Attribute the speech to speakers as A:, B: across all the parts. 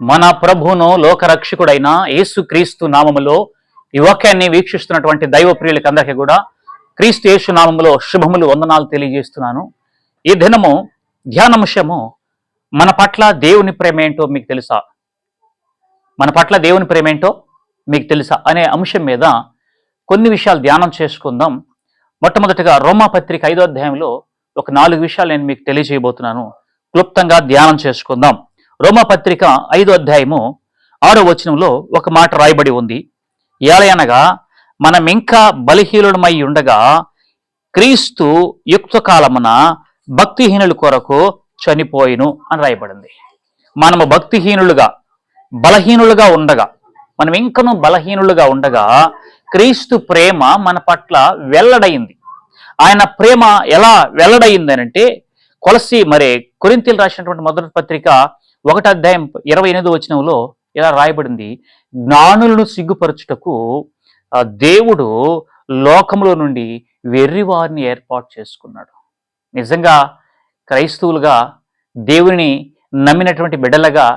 A: మన ప్రభువును లోకరక్షకుడైన యేసుక్రీస్తు నామములో ఈ వాక్యాన్ని వీక్షిస్తున్నటువంటి దైవ ప్రియులకి అందరికీ కూడా క్రీస్తు యేసు నామములో శుభములు వందనాలు తెలియజేస్తున్నాను. ఈ దినము ధ్యానాంశము మన పట్ల దేవుని ప్రేమ ఏంటో మీకు తెలుసా? మన పట్ల దేవుని ప్రేమ ఏంటో మీకు తెలుసా? అనే అంశం మీద కొన్ని విషయాలు ధ్యానం చేసుకుందాం. మొట్టమొదటిగా రోమా పత్రిక ఐదో అధ్యాయంలో ఒక నాలుగు విషయాలు నేను మీకు తెలియజేయబోతున్నాను. క్లుప్తంగా ధ్యానం చేసుకుందాం. రోమపత్రిక ఐదో అధ్యాయము ఆరో వచనంలో ఒక మాట రాయబడి ఉంది. ఏలయనగా మనం ఇంకా ఉండగా క్రీస్తు యుక్త కాలమున భక్తిహీనుల కొరకు చనిపోయిను అని రాయబడింది. మనము భక్తిహీనులుగా బలహీనులుగా ఉండగా మనం ఇంకనూ బలహీనులుగా ఉండగా క్రీస్తు ప్రేమ మన పట్ల వెల్లడైంది. ఆయన ప్రేమ ఎలా వెల్లడైంది అంటే కొలసి మరి కొరింతలు రాసినటువంటి మొదటి పత్రిక ఒకటి అధ్యాయం ఇరవై ఎనిమిది వచనంలో ఇలా రాయబడింది. జ్ఞానులను సిగ్గుపరచుటకు దేవుడు లోకంలో నుండి వెర్రివారిని ఏర్పాటు చేసుకున్నాడు. నిజంగా క్రైస్తవులుగా దేవుని నమ్మినటువంటి బిడ్డలుగా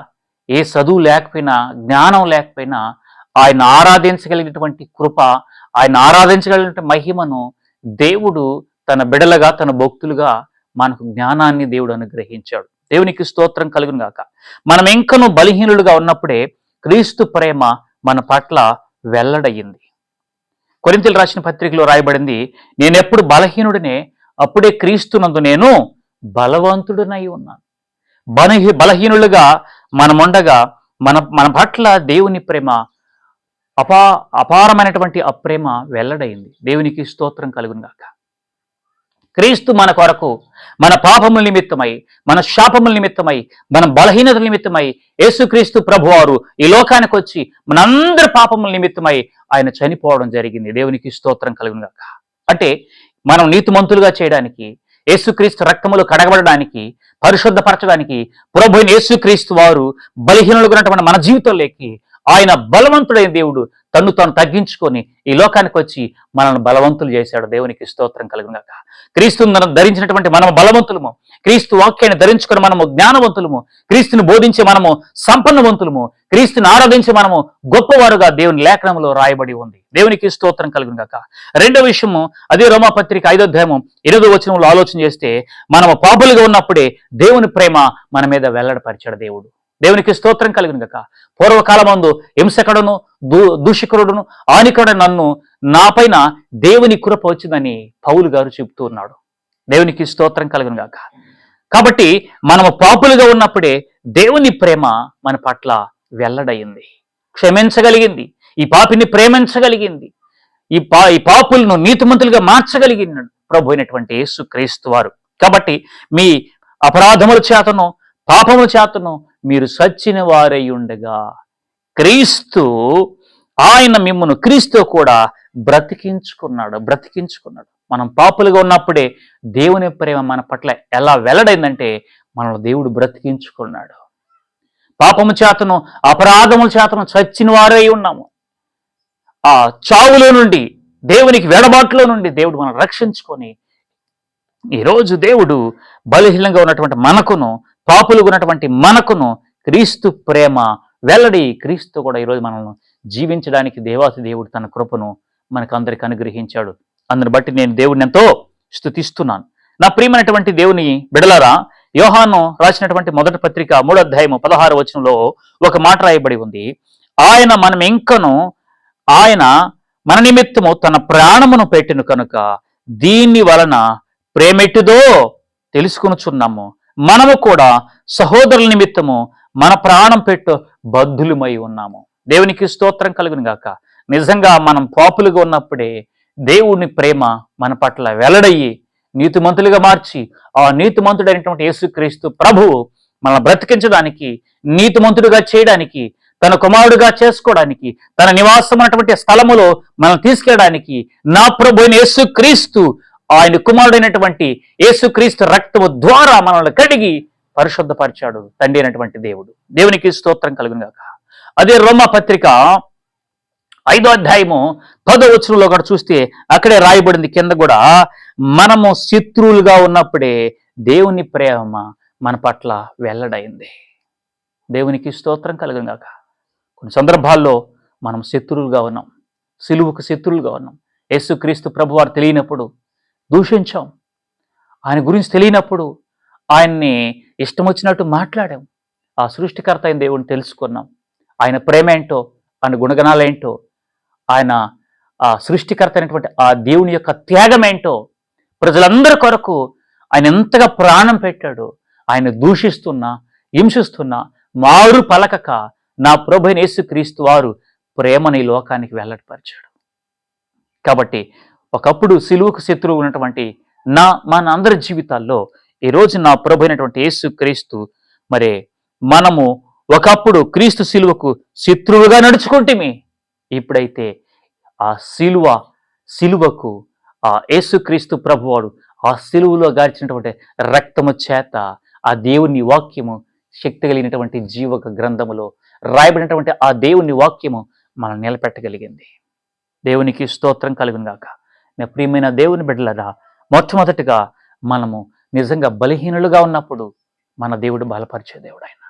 A: ఏ చదువు లేకపోయినా జ్ఞానం లేకపోయినా ఆయన ఆరాధించగలిగినటువంటి కృప ఆయన ఆరాధించగలిగిన మహిమను దేవుడు తన బిడలగా తన భక్తులుగా మనకు జ్ఞానాన్ని దేవుడు అనుగ్రహించాడు. దేవునికి స్తోత్రం కలుగును గాక. మనం ఇంకను బలహీనులుగా ఉన్నప్పుడే క్రీస్తు ప్రేమ మన పట్ల వెల్లడయ్యింది. కొరింతలు రాసిన పత్రికలో రాయబడింది నేను ఎప్పుడు బలహీనుడినే అప్పుడే క్రీస్తునందు నేను బలవంతుడినై ఉన్నాను. బలహీ బలహీనులుగా మనముండగా మన మన పట్ల దేవుని ప్రేమ అపా అపారమైనటువంటి అప్రేమ వెల్లడైంది దేవునికి స్తోత్రం కలుగును గాక. క్రీస్తు మన కొరకు మన పాపముల నిమిత్తమై మన శాపముల నిమిత్తమై మన బలహీనతల నిమిత్తమై యేసుక్రీస్తు ప్రభువారు ఈ లోకానికి వచ్చి మనందరి పాపముల నిమిత్తమై ఆయన చనిపోవడం జరిగింది. దేవునికి స్తోత్రం కలుగును అంటే మనం నీతిమంతులుగా చేయడానికి యేసుక్రీస్తు రక్తములు కడగబడడానికి పరిశుద్ధపరచడానికి ప్రభు యేసుక్రీస్తు వారు బలహీనులుగున్నటువంటి మన జీవితంలోకి ఆయన బలవంతుడైన దేవుడు తను తను తగ్గించుకొని ఈ లోకానికి వచ్చి మనల్ని బలవంతులు చేశాడు. దేవునికి స్తోత్రం కలుగునాక క్రీస్తుని మనం ధరించినటువంటి మనము బలవంతులము. క్రీస్తు వాక్యాన్ని ధరించుకొని మనము జ్ఞానవంతులము. క్రీస్తుని బోధించే మనము సంపన్నవంతులము. క్రీస్తుని ఆరాధించి మనము గొప్పవారుగా దేవుని లేఖనంలో రాయబడి ఉంది. దేవునికి స్తోత్రం కలుగుగాక రెండో విషయము అదే రోమాపత్రిక ఐదో అధ్యాయము ఇరవై వచనంలో ఆలోచన చేస్తే మనము పాపులుగా ఉన్నప్పుడే దేవుని ప్రేమ మన మీద వెల్లడపరిచాడు దేవుడు. దేవునికి స్తోత్రం కలిగిన గక. పూర్వకాలమందు హింసకుడును దూ దూషికుడును ఆనికుడు నన్ను నాపైన దేవుని కృప వచ్చిందని పౌలు గారు చెబుతూ ఉన్నాడు. దేవునికి స్తోత్రం కలిగిన గాక. కాబట్టి మనము పాపులుగా ఉన్నప్పుడే దేవుని ప్రేమ మన పట్ల వెల్లడయింది. క్షమించగలిగింది. ఈ పాపిని ప్రేమించగలిగింది. ఈ పా ఈ పాపులను నీతిమంతులుగా మార్చగలిగినాడు ప్రభు అయినటువంటి యేసు క్రీస్తు వారు. కాబట్టి మీ అపరాధముల చేతను పాపముల చేతను మీరు సచ్చిన వారై ఉండగా క్రీస్తు ఆయన మిమ్మను క్రీస్తు కూడా బ్రతికించుకున్నాడు బ్రతికించుకున్నాడు. మనం పాపులుగా ఉన్నప్పుడే దేవుని ప్రేమ మన పట్ల ఎలా వెల్లడైందంటే మనల్ని దేవుడు బ్రతికించుకున్నాడు. పాపము చేతను అపరాధముల చేతను చచ్చిన వారై ఉన్నాము. ఆ చావులో నుండి దేవునికి వెడబాటులో నుండి దేవుడు మనం రక్షించుకొని ఈరోజు దేవుడు బలహీనంగా ఉన్నటువంటి మనకును పాపులుగా ఉన్నటువంటి మనకును క్రీస్తు ప్రేమ వెల్లడి క్రీస్తు కూడా ఈరోజు మనల్ని జీవించడానికి దేవాసి దేవుడు తన కృపను మనకు అందరికి అనుగ్రహించాడు. అందుని బట్టి నేను దేవుడిని ఎంతో స్థుతిస్తున్నాను నా ప్రియమైనటువంటి దేవుని బిడలారా యోహాను రాసినటువంటి మొదటి పత్రిక మూడో అధ్యాయము పదహారు వచనంలో ఒక మాట రాయబడి ఉంది. ఆయన మనం ఇంకను ఆయన మన నిమిత్తము తన ప్రాణమును పెట్టిన కనుక దీని వలన ప్రేమెట్టుదో తెలుసుకొనుచున్నాము. మనము కూడా సహోదరుల నిమిత్తము మన ప్రాణం పెట్టు బద్ధులమై ఉన్నాము. దేవునికి స్తోత్రం కలుగును గాక. నిజంగా మనం పాపులుగా ఉన్నప్పుడే దేవుని ప్రేమ మన పట్ల వెల్లడయ్యి నీతిమంతులుగా మార్చి ఆ నీతిమంతుడైనటువంటి యేసుక్రీస్తు ప్రభువు మనం బ్రతికించడానికి నీతిమంతుడిగా చేయడానికి తన కుమారుడుగా చేసుకోవడానికి తన నివాసం అన్నటువంటి స్థలములో మనం తీసుకెళ్ళడానికి నా ప్రభు అయిన యేసుక్రీస్తు ఆయన కుమారుడైనటువంటి యేసుక్రీస్తు రక్తము ద్వారా మనల్ని కడిగి పరిశుద్ధపరిచాడు తండ్రి అయినటువంటి దేవుడు. దేవునికి స్తోత్రం కలుగునుగాక అదే రోమా పత్రిక ఐదో అధ్యాయము పదో వచనంలో కూడా చూస్తే అక్కడే రాయబడింది కింద కూడా మనము శత్రువులుగా ఉన్నప్పుడే దేవుని ప్రేమ మన పట్ల వెల్లడైంది. దేవునికి స్తోత్రం కలగంగాక కొన్ని సందర్భాల్లో మనం శత్రువులుగా ఉన్నాం. సిలువుకు శత్రువులుగా ఉన్నాం. యేసుక్రీస్తు ప్రభువారు తెలియనప్పుడు దూషించాం. ఆయన గురించి తెలియనప్పుడు ఆయన్ని ఇష్టం వచ్చినట్టు మాట్లాడాం. ఆ సృష్టికర్త అయిన దేవుని తెలుసుకున్నాం. ఆయన ప్రేమ ఏంటో ఆయన గుణగణాలేంటో ఆయన ఆ సృష్టికర్త అయినటువంటి ఆ దేవుని యొక్క త్యాగం ఏంటో ప్రజలందరి కొరకు ఆయన ఎంతగా ప్రాణం పెట్టాడు ఆయన దూషిస్తున్నా హింసిస్తున్నా మారు పలకక నా ప్రభు యేసుక్రీస్తు వారు ప్రేమని ఈ లోకానికి వెల్లడిపరిచాడు కాబట్టి ఒకప్పుడు సిలువుకు శత్రువు ఉన్నటువంటి నా మన అందరి జీవితాల్లో ఈరోజు నా ప్రభు అయినటువంటి యేసు క్రీస్తు మరి మనము ఒకప్పుడు క్రీస్తు సిలువకు శత్రువుగా నడుచుకుంటేమి. ఇప్పుడైతే ఆ సిలువ సిలువకు ఆ యేసుక్రీస్తు ప్రభువాడు ఆ సిలువలో గార్చినటువంటి రక్తము చేత ఆ దేవుని వాక్యము శక్తి కలిగినటువంటి జీవక గ్రంథములో రాయబడినటువంటి ఆ దేవుని వాక్యము మనం నిలబెట్టగలిగింది. దేవునికి స్తోత్రం కలిగిన నా ప్రియమైన దేవుని బిడ్డలరా మొట్టమొదటిగా మనము నిజంగా బలహీనులుగా ఉన్నప్పుడు మన దేవుడు బలపరిచే దేవుడు ఆయన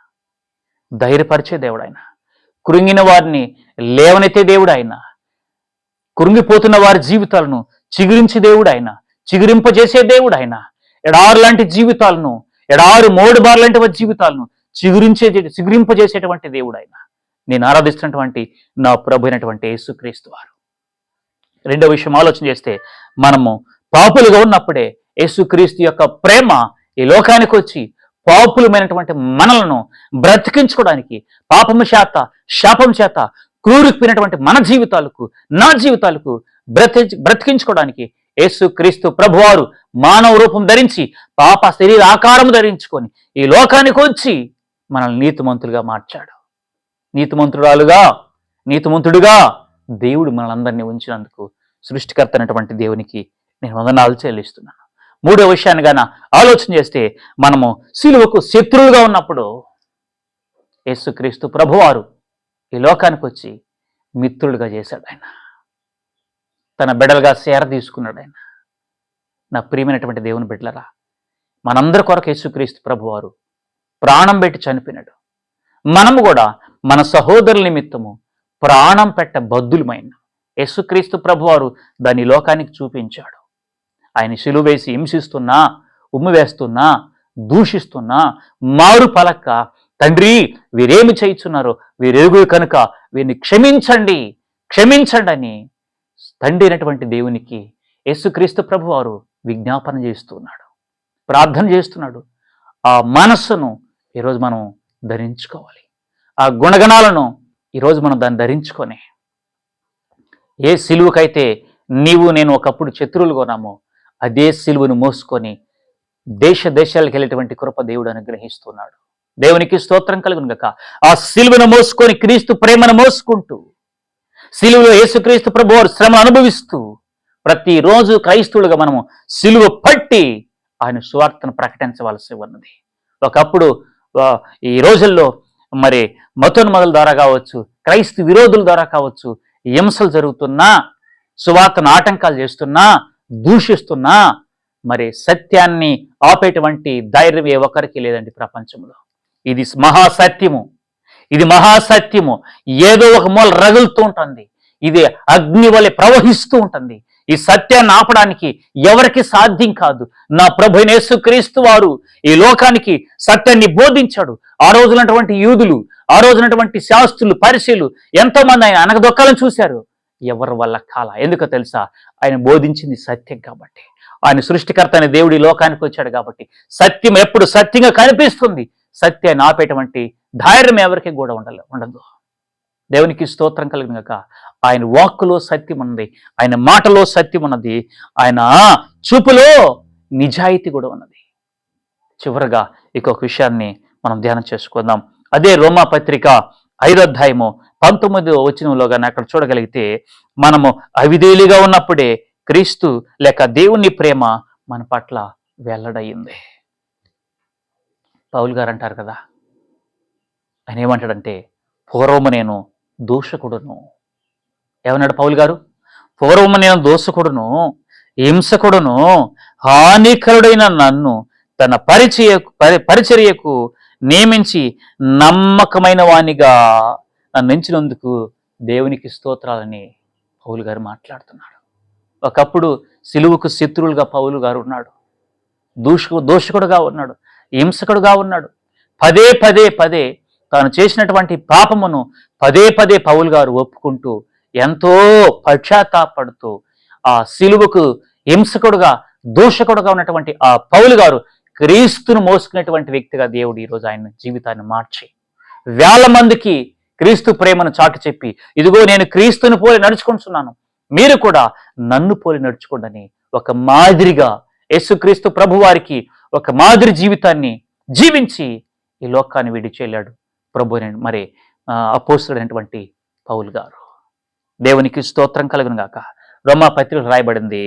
A: ధైర్యపరిచే దేవుడు ఆయన కృంగిన వారిని లేవనెత్తే దేవుడు ఆయన కృంగిపోతున్న వారి జీవితాలను చిగురించి దేవుడు ఆయన చిగురింపజేసే దేవుడు ఆయన ఎడారు లాంటి జీవితాలను ఎడారు మోడు బార్ లాంటి వారి జీవితాలను చిగురించే చిగురింపజేసేటువంటి దేవుడు ఆయన నేను ఆరాధిస్తున్నటువంటి నా ప్రభు అయినటువంటి యేసుక్రీస్తు వారు. రెండో విషయం ఆలోచన చేస్తే మనము పాపులుగా ఉన్నప్పుడే యేసుక్రీస్తు యొక్క ప్రేమ ఈ లోకానికి వచ్చి పాపులమైనటువంటి మనలను బ్రతికించుకోవడానికి పాపము చేత శాపం చేత క్రూరిపోయినటువంటి మన జీవితాలకు నా జీవితాలకు బ్రతి బ్రతికించుకోవడానికి యేసు క్రీస్తు ప్రభువారు మానవ రూపం ధరించి పాప శరీర ఆకారం ధరించుకొని ఈ లోకానికి వచ్చి మనల్ని నీతిమంతులుగా మార్చాడు. నీతిమంతురాలుగా నీతిమంతుడుగా దేవుడు మనందరినీ ఉంచినందుకు సృష్టికర్త అయినటువంటి దేవునికి నేను వందనాలు చెల్లిస్తున్నాను. మూడో విషయాన్ని గాన ఆలోచన చేస్తే మనము శిలువకు శత్రువుగా ఉన్నప్పుడు యేసుక్రీస్తు ప్రభువారు ఈ లోకానికి వచ్చి మిత్రులుగా చేశాడు ఆయన. తన బిడలుగా సేర తీసుకున్నాడు ఆయన. నా ప్రియమైనటువంటి దేవుని బిడ్డలరా మనందరి కొరకు యేసుక్రీస్తు ప్రభువారు ప్రాణం పెట్టి చనిపోయినాడు. మనము కూడా మన సహోదరుల నిమిత్తము ప్రాణం పెట్ట బద్దులమైన యేసుక్రీస్తు ప్రభువారు దాని లోకానికి చూపించాడు. ఆయన శిలువ వేసి హింసిస్తున్నా ఉమ్మి వేస్తున్నా దూషిస్తున్నా మారు పలక్క తండ్రి వీరేమి చేయిచున్నారు వీరేగురు కనుక వీరిని క్షమించండి క్షమించండి అని తండ్రి అయినటువంటి దేవునికి యేసుక్రీస్తు ప్రభువారు విజ్ఞాపన చేస్తున్నాడు ప్రార్థన చేస్తున్నాడు. ఆ మనస్సును ఈరోజు మనం ధరించుకోవాలి. ఆ గుణగణాలను ఈరోజు మనం దాన్ని ధరించుకొని ఏ సిలువకైతే నీవు నేను ఒకప్పుడు శత్రువులు కొన్నామో అదే సిలువను మోసుకొని దేశ దేశాలకు వెళ్ళేటువంటి కృప దేవుడు అనుగ్రహిస్తున్నాడు. దేవునికి స్తోత్రం కలుగును గక. ఆ సిలువను మోసుకొని క్రీస్తు ప్రేమను మోసుకుంటూ సిలువలో యేసుక్రీస్తు ప్రభు వారు శ్రమ అనుభవిస్తూ ప్రతిరోజు క్రైస్తవులుగా మనము సిలువ పట్టి ఆయన సువార్తను ప్రకటించవలసి ఉన్నది. ఒకప్పుడు ఈ రోజుల్లో మరి మతోన్మదుల ద్వారా కావచ్చు క్రైస్తు విరోధుల ద్వారా కావచ్చు హింసలు జరుగుతున్నా సువార్తను ఆటంకాలు చేస్తున్నా దూషిస్తున్నా మరి సత్యాన్ని ఆపేటువంటి ధైర్యం ఏ ఒక్కరికి లేదండి ప్రపంచంలో. ఇది మహాసత్యము. ఇది మహాసత్యము. ఏదో ఒక మూల రగులుతూ ఉంటుంది. ఇది అగ్ని వలె ప్రవహిస్తూ ఉంటుంది. ఈ సత్యాన్ని ఆపడానికి ఎవరికి సాధ్యం కాదు. నా ప్రభు యేసుక్రీస్తు వారు ఈ లోకానికి సత్యాన్ని బోధించాడు. ఆ రోజునటువంటి యూదులు ఆ రోజునటువంటి శాస్త్రులు పరిశీలు ఎంతో మంది ఆయన అనగదొక్కాలని చూశారు. ఎవరి వల్ల కాల? ఎందుకో తెలుసా? ఆయన బోధించింది సత్యం కాబట్టి. ఆయన సృష్టికర్త అనే దేవుడి లోకానికి వచ్చాడు కాబట్టి. సత్యం ఎప్పుడు సత్యంగా కనిపిస్తుంది. సత్యాన్ని ఆపేటువంటి ధైర్యం ఎవరికి కూడా ఉండాలి ఉండదు. దేవునికి స్తోత్రం కలిగిన ఆయన వాక్కులో సత్యం ఉన్నది. ఆయన మాటలో సత్యం ఉన్నది. ఆయన చూపులో నిజాయితీ కూడా ఉన్నది. చివరగా ఇంకొక విషయాన్ని మనం ధ్యానం చేసుకుందాం. అదే రోమా పత్రిక ఐదో పంతొమ్మిది వచనంలో కానీ అక్కడ చూడగలిగితే మనము అవిధేయులుగా ఉన్నప్పుడే క్రీస్తు లేక దేవుని ప్రేమ మన పట్ల వెల్లడయింది. పౌల్ గారు అంటారు కదా ఆయన ఏమంటాడంటే పూర్వము నేను దూషకుడును. ఏమన్నాడు పౌలు గారు? పూర్వము నేను దోషకుడును హింసకుడును హానికరుడైన నన్ను తన పరిచయ పరిచర్యకు నియమించి నమ్మకమైన వాణిగా నన్ను ఎంచినందుకు దేవునికి స్తోత్రాలని పౌలు గారు మాట్లాడుతున్నాడు. ఒకప్పుడు సిలువుకు శత్రువులుగా పౌలు గారు ఉన్నాడు. దూషకు దోషకుడుగా ఉన్నాడు హింసకుడుగా ఉన్నాడు. పదే పదే పదే తాను చేసినటువంటి పాపమును పదే పదే పౌలు గారు ఒప్పుకుంటూ ఎంతో పశ్చాత్తాపడుతూ ఆ సిలువకు హింసకుడుగా దూషకుడుగా ఉన్నటువంటి ఆ పౌలు గారు క్రీస్తును మోసుకునేటువంటి వ్యక్తిగా దేవుడు ఈరోజు ఆయన జీవితాన్ని మార్చి వేల మందికి క్రీస్తు ప్రేమను చాటి చెప్పి ఇదిగో నేను క్రీస్తుని పోలి నడుచుకుంటున్నాను. మీరు కూడా నన్ను పోలి నడుచుకోండి ఒక మాదిరిగా యేసుక్రీస్తు ప్రభు వారికి ఒక మాదిరి జీవితాన్ని జీవించి ఈ లోకాన్ని విడిచి వెళ్ళాడు. ప్రభు మరి అపోస్తుడైనటువంటి పౌల్ గారు. దేవునికి స్తోత్రం కలుగును గాక. రోమా పత్రిక రాయబడింది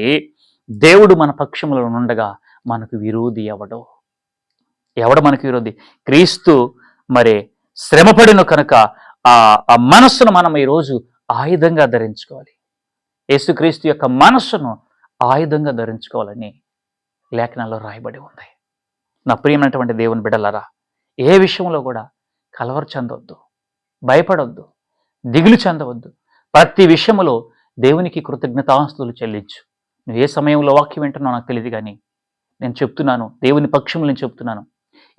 A: దేవుడు మన పక్షంలో ఉండగా మనకు విరోధి ఎవడో? ఎవడు మనకు విరోధి? క్రీస్తు మరి శ్రమపడిన కనుక ఆ మనస్సును మనం ఈరోజు ఆయుధంగా ధరించుకోవాలి. యేసుక్రీస్తు యొక్క మనస్సును ఆయుధంగా ధరించుకోవాలని లేఖనాల్లో రాయబడి ఉంది. నా ప్రియమైనటువంటి దేవుని బిడలరా ఏ విషయంలో కూడా కలవర చెందవద్దు. భయపడవద్దు. దిగులు చెందవద్దు. ప్రతి విషయంలో దేవునికి కృతజ్ఞతాస్తులు చెల్లించు. నువ్వు ఏ సమయంలో వాక్యం వింటున్నావు నాకు తెలియదు కానీ నేను చెప్తున్నాను. దేవుని పక్షం నేను చెప్తున్నాను.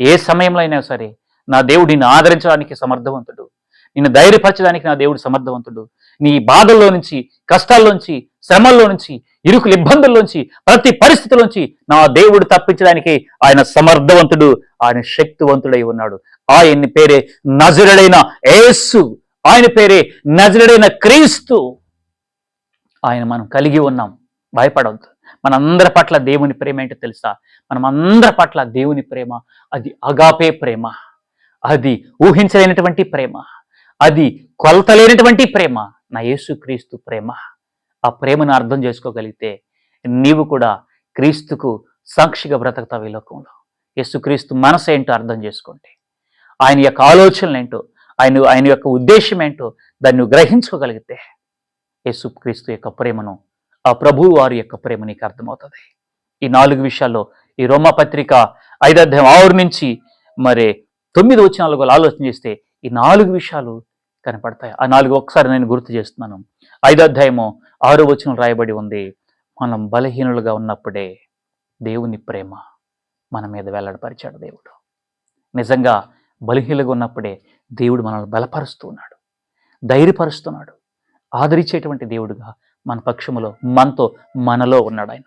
A: ఏ సమయంలో అయినా సరే నా దేవుడు నిన్ను ఆదరించడానికి సమర్థవంతుడు. నిన్ను ధైర్యపరచడానికి నా దేవుడు సమర్థవంతుడు. నీ బాధల్లో నుంచి కష్టాల్లోంచి శ్రమల్లో నుంచి ఇరుకుల ఇబ్బందుల్లోంచి ప్రతి పరిస్థితిలోంచి నా దేవుడు తప్పించడానికి ఆయన సమర్థవంతుడు ఆయన శక్తివంతుడై ఉన్నాడు. ఆయన పేరే నజరుడైన యేసు. ఆయన పేరే నజరుడైన క్రీస్తు. ఆయన మనం కలిగి ఉన్నాం. భయపడవద్దు. మనందరి పట్ల దేవుని ప్రేమ ఏంటో తెలుసా? మనం అందరి పట్ల దేవుని ప్రేమ అది అగాపే ప్రేమ. అది ఊహించలేనటువంటి ప్రేమ. అది కొలతలేనటువంటి ప్రేమ. నా యేసుక్రీస్తు ప్రేమ. ఆ ప్రేమను అర్థం చేసుకోగలిగితే నీవు కూడా క్రీస్తుకు సాక్షిగా బ్రతకతావు ఈ లోకంలో. యేసుక్రీస్తు మనసు ఏంటో అర్థం చేసుకోండి. ఆయన యొక్క ఆలోచనలు ఏంటో ఆయన ఆయన యొక్క ఉద్దేశం ఏంటో దాన్ని గ్రహించుకోగలిగితే యేసుక్రీస్తు యొక్క ప్రేమను ఆ ప్రభువు వారి యొక్క ప్రేమ నీకు అర్థమవుతుంది. ఈ నాలుగు విషయాల్లో ఈ రోమపత్రిక పత్రిక అధ్యాయం ఆరు నుంచి మరి తొమ్మిది వచ్చినాలు కూడా ఆలోచన చేస్తే ఈ నాలుగు విషయాలు కనపడతాయి. ఆ నాలుగు ఒకసారి నేను గుర్తు చేస్తున్నాను. ఐదో అధ్యాయము ఆరో వచనం రాయబడి ఉంది. మనం బలహీనులుగా ఉన్నప్పుడే దేవుని ప్రేమ మన మీద వెల్లడపరిచాడు దేవుడు. నిజంగా బలహీనులుగా ఉన్నప్పుడే దేవుడు మనల్ని బలపరుస్తూ ఉన్నాడు ధైర్యపరుస్తున్నాడు. ఆదరించేటువంటి దేవుడుగా మన పక్షములో మనతో మనలో ఉన్నాడు ఆయన.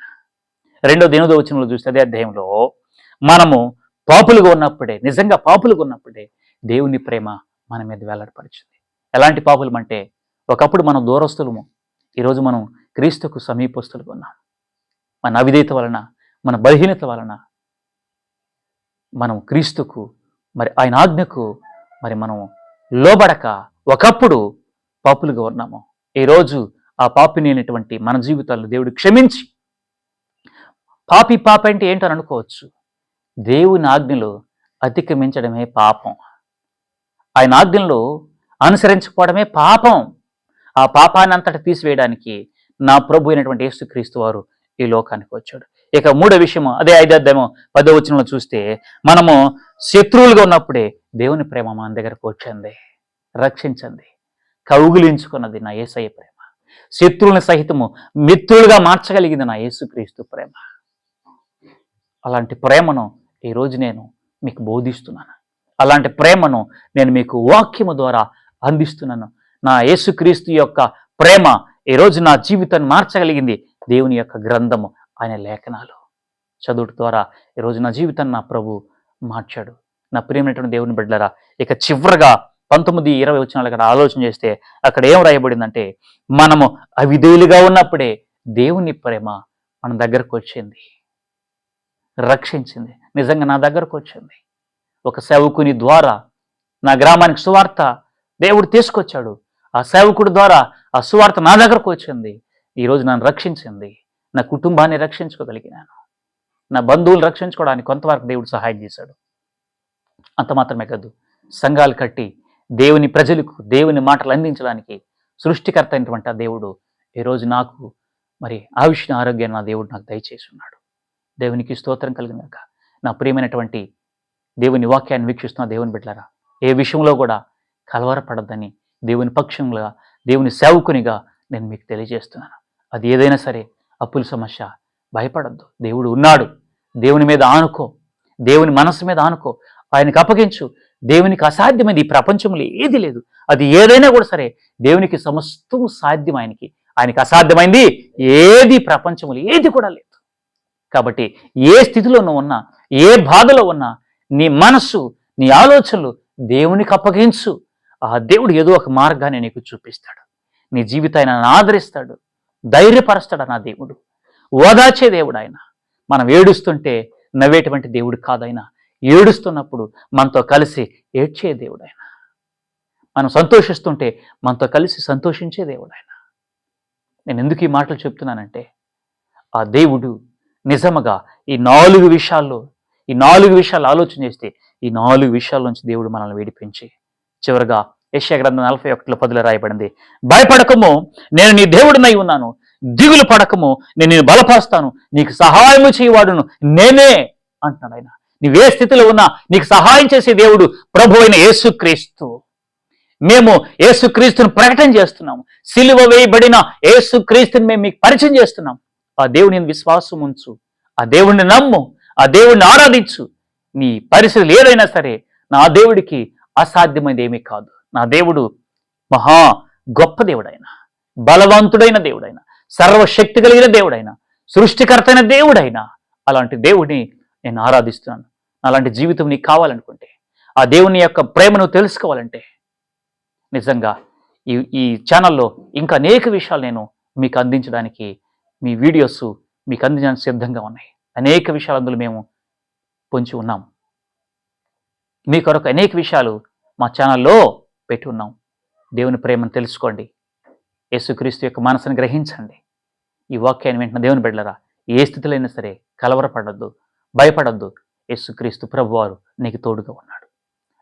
A: రెండో దినోద వచనంలో చూస్తే అదే అధ్యాయంలో మనము పాపులుగా ఉన్నప్పుడే నిజంగా పాపులుగా ఉన్నప్పుడే దేవుని ప్రేమ మన మీద వెల్లడిపరిచింది. ఎలాంటి పాపులం అంటే ఒకప్పుడు మనం దూరస్తులము. ఈరోజు మనం క్రీస్తుకు సమీపస్తులుగా ఉన్నాం. మన అవిధేయత వలన మన బలహీనత వలన మనం క్రీస్తుకు మరి ఆయన ఆజ్ఞకు మరి మనం లోబడక ఒకప్పుడు పాపులుగా ఉన్నాము. ఈరోజు ఆ పాపిని అయినటువంటి మన జీవితాల్లో దేవుడు క్షమించి పాపి పాప అంటే ఏంటని అనుకోవచ్చు. దేవుని ఆజ్ఞలు అతిక్రమించడమే పాపం. ఆయన ఆజ్ఞలు అనుసరించకపోవడమే పాపం. ఆ పాపానంతట తీసివేయడానికి నా ప్రభు అయినటువంటి యేసుక్రీస్తు వారు ఈ లోకానికి వచ్చాడు. ఇక మూడో విషయము అదే ఐదోద్యమో పదో వచనంలో చూస్తే మనము శత్రువులుగా ఉన్నప్పుడే దేవుని ప్రేమ మన దగ్గరకు వచ్చింది. రక్షించండి కౌగులించుకున్నది నా ఏసయ్య ప్రేమ. శత్రువుని సహితము మిత్రులుగా మార్చగలిగింది నా యేసుక్రీస్తు ప్రేమ. అలాంటి ప్రేమను ఈరోజు నేను మీకు బోధిస్తున్నాను. అలాంటి ప్రేమను నేను మీకు వాక్యము ద్వారా అందిస్తున్నాను. నా యేసుక్రీస్తు యొక్క ప్రేమ ఈరోజు నా జీవితాన్ని మార్చగలిగింది. దేవుని యొక్క గ్రంథము ఆయన లేఖనాలు. చదువుట ద్వారా ఈరోజు నా జీవితాన్ని నా ప్రభు మార్చాడు. నా ప్రియమైనటువంటి దేవుని బిడ్డలరా ఇక చివరగా పంతొమ్మిది ఇరవై వచ్చిన అక్కడ ఆలోచన చేస్తే అక్కడ ఏం రాయబడిందంటే మనము అవిధేయులుగా ఉన్నప్పుడే దేవుని ప్రేమ మన దగ్గరకు వచ్చింది. రక్షించింది. నిజంగా నా దగ్గరకు వచ్చింది. ఒక సేవకుని ద్వారా నా గ్రామానికి సువార్త దేవుడు తీసుకొచ్చాడు. ఆ సేవకుడి ద్వారా ఆ సువార్త నా దగ్గరకు వచ్చింది. ఈరోజు నన్ను రక్షించింది. నా కుటుంబాన్ని రక్షించుకోగలిగినాను. నా బంధువులు రక్షించుకోవడానికి కొంతవరకు దేవుడు సహాయం చేశాడు. అంత మాత్రమే కాదు సంఘాలు కట్టి దేవుని ప్రజలకు దేవుని మాటలు అందించడానికి సృష్టికర్త అయినటువంటి ఆ దేవుడు ఈరోజు నాకు మరి ఆయుష్ని ఆరోగ్యాన్ని నా దేవుడు నాకు దయచేసి ఉన్నాడు దేవునికి స్తోత్రం కలిగినాక నా ప్రియమైనటువంటి దేవుని వాక్యాన్ని వీక్షిస్తున్న దేవుని బిడ్డలారా ఏ విషయంలో కూడా కలవరపడద్దని దేవుని పక్షంగా దేవుని సేవకునిగా నేను మీకు తెలియజేస్తున్నాను. అది ఏదైనా సరే అప్పుల సమస్య భయపడద్దు. దేవుడు ఉన్నాడు. దేవుని మీద ఆనుకో. దేవుని మనసు మీద ఆనుకో. ఆయనకు అప్పగించు. దేవునికి అసాధ్యమైనది ఈ ప్రపంచంలో ఏది లేదు. అది ఏదైనా కూడా సరే దేవునికి సమస్తము సాధ్యం ఆయనకి. ఆయనకి అసాధ్యమైంది ఏది ప్రపంచంలో ఏది కూడా లేదు. కాబట్టి ఏ స్థితిలోనూ ఉన్నా ఏ బాధలో ఉన్నా నీ మనస్సు నీ ఆలోచనలు దేవునికి అప్పగించు. ఆ దేవుడు ఏదో ఒక మార్గాన్ని నీకు చూపిస్తాడు. నీ జీవితాన్ని ఆదరిస్తాడు. ధైర్యపరుస్తాడు నా దేవుడు. ఓదాచే దేవుడు ఆయన. మనం ఏడుస్తుంటే నవ్వేటువంటి దేవుడు కాదైనా ఏడుస్తున్నప్పుడు మనతో కలిసి ఏడ్చే దేవుడు ఆయన. మనం సంతోషిస్తుంటే మనతో కలిసి సంతోషించే దేవుడు ఆయన. నేను ఎందుకు ఈ మాటలు చెప్తున్నానంటే ఆ దేవుడు నిజముగా ఈ నాలుగు విషయాల్లో ఈ నాలుగు విషయాలు ఆలోచన చేస్తే ఈ నాలుగు విషయాల నుంచి దేవుడు మనల్ని విడిపించి చివరగా యశ్యా గ్రంథం నలభై ఒకటిలో పదులు రాయబడింది. భయపడకము నేను నీ దేవుడినై ఉన్నాను. దిగులు పడకము నేను నేను బలపరుస్తాను. నీకు సహాయము చేయవాడును నేనే అంటున్నాడు ఆయన. నువ్వే స్థితిలో ఉన్నా నీకు సహాయం చేసే దేవుడు ప్రభు అయిన యేసుక్రీస్తు. మేము యేసుక్రీస్తును ప్రకటన చేస్తున్నాము. సిలువ వేయబడిన యేసుక్రీస్తుని మేము మీకు పరిచయం చేస్తున్నాం. ఆ దేవుని విశ్వాసం ఉంచు. ఆ దేవుణ్ణి నమ్ము. ఆ దేవుడిని ఆరాధించు. నీ పరిస్థితులు ఏదైనా సరే నా దేవుడికి అసాధ్యమైనది ఏమీ కాదు. నా దేవుడు మహా గొప్ప దేవుడైన బలవంతుడైన దేవుడైన సర్వశక్తి కలిగిన దేవుడైన సృష్టికర్తైన దేవుడైన అలాంటి దేవుడిని నేను ఆరాధిస్తున్నాను. అలాంటి జీవితం నీకు కావాలనుకుంటే ఆ దేవుని యొక్క ప్రేమను తెలుసుకోవాలంటే నిజంగా ఈ ఈ ఛానల్లో ఇంకా అనేక విషయాలు నేను మీకు అందించడానికి మీ వీడియోస్ మీకు అందించడానికి సిద్ధంగా ఉన్నాయి. అనేక విషయాలు అందులో మేము పొంచి ఉన్నాం. మీ కొరకు అనేక విషయాలు మా ఛానల్లో పెట్టి ఉన్నాం దేవుని ప్రేమను తెలుసుకోండి. యేసుక్రీస్తు యొక్క మనసును గ్రహించండి. ఈ వాక్యాన్ని వెంటనే దేవుని బిడ్డలరా ఏ స్థితిలో అయినా సరే కలవరపడద్దు భయపడద్దు. యేసుక్రీస్తు ప్రభువారు నీకు తోడుగా ఉన్నాడు.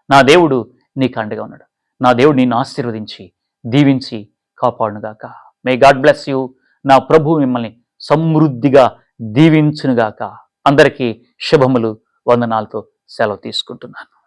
A: నా దేవుడు నీకు అండగా ఉన్నాడు. నా దేవుడు నిన్ను ఆశీర్వదించి దీవించి కాపాడునుగాక. మే గాడ్ బ్లెస్ యూ నా ప్రభు మిమ్మల్ని సమృద్ధిగా దీవించునుగాక. అందరికీ శుభములు వందనాలతో సెలవు తీసుకుంటున్నాను.